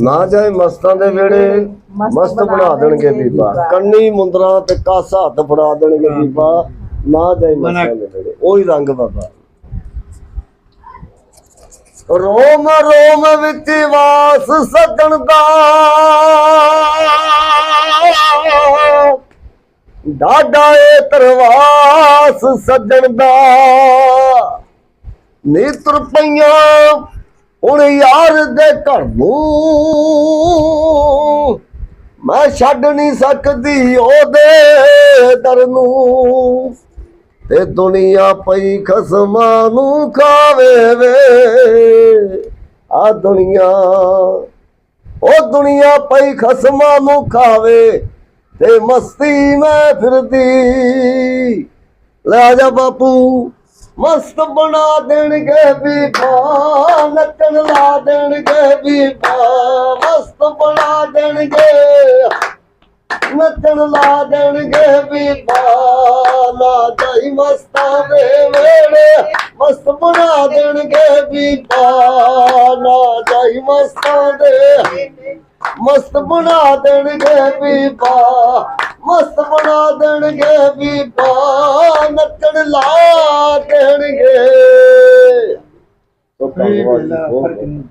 ਨਾ ਜਾਏ ਮਸਤਾਂ ਦੇ ਵੇੜੇ ਮਸਤ ਬਣਾ ਦੇਣਗੇ ਬੀਬਾ। ਕੰਨੀ ਮੁੰਦਰਾ ਤੇ ਕਾਸਾ ਹੱਥ ਫੜਾ ਦੇਣਗੇ ਬੀਬਾ। ਨਾ ਜਾਏ ਮਸਤਾਂ ਦੇ ਵੇੜੇ। ਉਹੀ ਰੰਗ ਬਾਬਾ। ਰੋਮ ਰੋਮ ਵਿੱਚ ਵਾਸ ਸੱਜਣ ਦਾ। ਡਾਡਾ ਏ ਤਰਵਾਸ ਸੱਜਣ ਦਾ। ਨੇਤਰ ਪਈਆਂ ਹੁਣ ਯਾਰ ਦੇ ਘਰ ਨੂੰ ਮੈਂ ਛੱਡ ਨਹੀਂ ਸਕਦੀ ਉਹਦੇ ਦਰ ਨੂੰ। ਤੇ ਦੁਨੀਆ ਪਈ ਖਸਮਾਂ ਨੂੰ ਖਾਵੇ ਵੇ। ਆ ਦੁਨੀਆ, ਉਹ ਦੁਨੀਆ ਪਈ ਖਸਮਾਂ ਨੂੰ ਖਾਵੇ ਤੇ ਮਸਤੀ ਮੈਂ ਫਿਰਦੀ। ਲੈ ਜਾ ਬਾਪੂ ਮਸਤ ਬਣਾ ਦੇਣਗੇ ਬੀਬਾ, ਨੱਚਣ ਲਾ ਦੇਣਗੇ ਬੀਬਾ, ਮਸਤ ਬਣਾ ਦੇਣਗੇ। ਨੱਚਣ ਲਾ ਦੇਣਗੇ ਬੀਬਾ, ਲਾ ਜਾਈ ਮਸਤਾਂ ਦੇ ਵੇੜੇ ਮਸਤ ਬਣਾ ਦੇਣਗੇ ਬੀਬਾ, ਲਾ ਜਾਈ ਮਸਤਾਂ ਦੇ। ਮਸਤ ਬਣਾ ਦੇਣਗੇ ਬੀਬਾ, ਮਸਤ ਬਣਾ ਦੇਣਗੇ ਬੀਬਾ। ਨੱਚਣ ਲਾ ਦੇਣਗੇ। ਇਹ ਵੇਲਾ ਫ਼ਰਕ ਨਹੀਂ